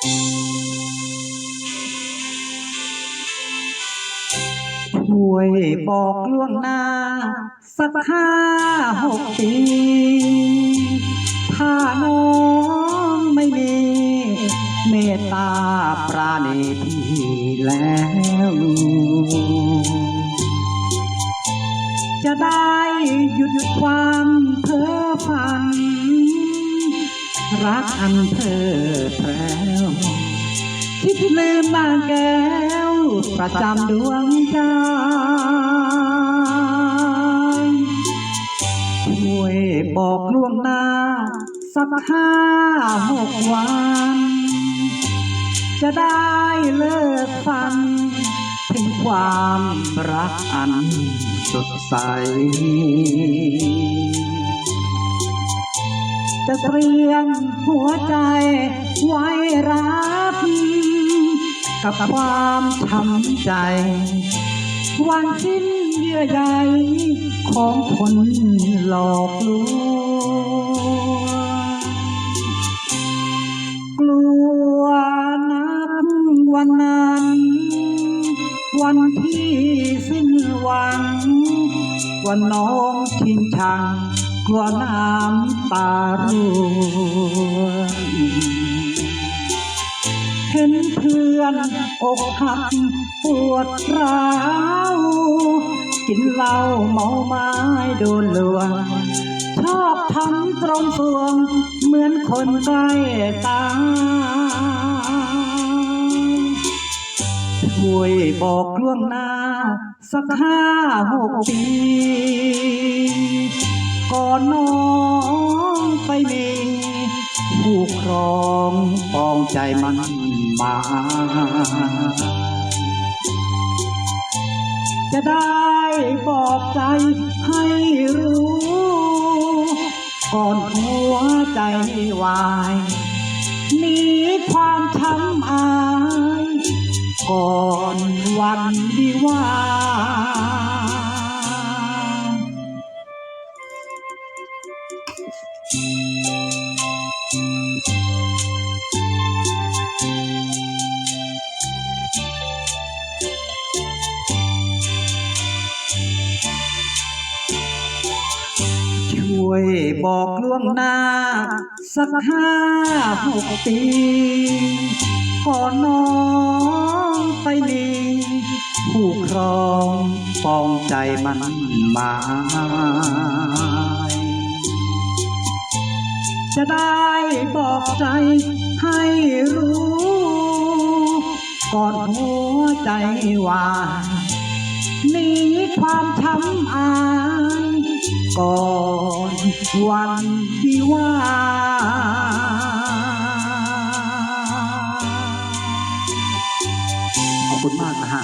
ช่วยบอกล่วงหน้า สักห้าหกปี ถ้าน้องไม่มี เมตตาปราณีพี่แล้ว จะได้หยุดความเพ้อฝัน รักอันเพ้อแพรวคิดลืมบางแก้ว ประจำดวงใจช่วยบอกล่วงหน้า สักห้าหกวัน จะได้เลิกฟังถึงความรักอันสดใส จะเตรียมหัวใจไว้รับกับความช้ำใจ วันสิ้นเยื่อใยของคนหลอกลวงกลัวนับวันนั้น วันที่สิ้นหวัง วันน้องทิ้งชัง กลัวน้ำตาร่วงเห็นเพื่อนอกหักปวดร้าว กินเหล้าเมาไม้โดนลวง ชอบทำตรงสวง เหมือนคนใกล้ตายช่วยบอกล่วงหน้า สักห้าหกปี ก่อนน้องไปมีผู้ครองปองใจมันมาจะได้บอกใจให้รู้ ก่อนหัวใจวายหนีความช้ำอาย ก่อนวันวิวา ยบอกล่วงหน้า สักห้าหกปีก่อนน้องไปมีผู้ครองปองใจมันหมายจะได้บอกใจให้รู้ ก่อนหัวใจวาย หนีความช้ำอายก่อนวันวิวาขอบคุณมากนะฮะ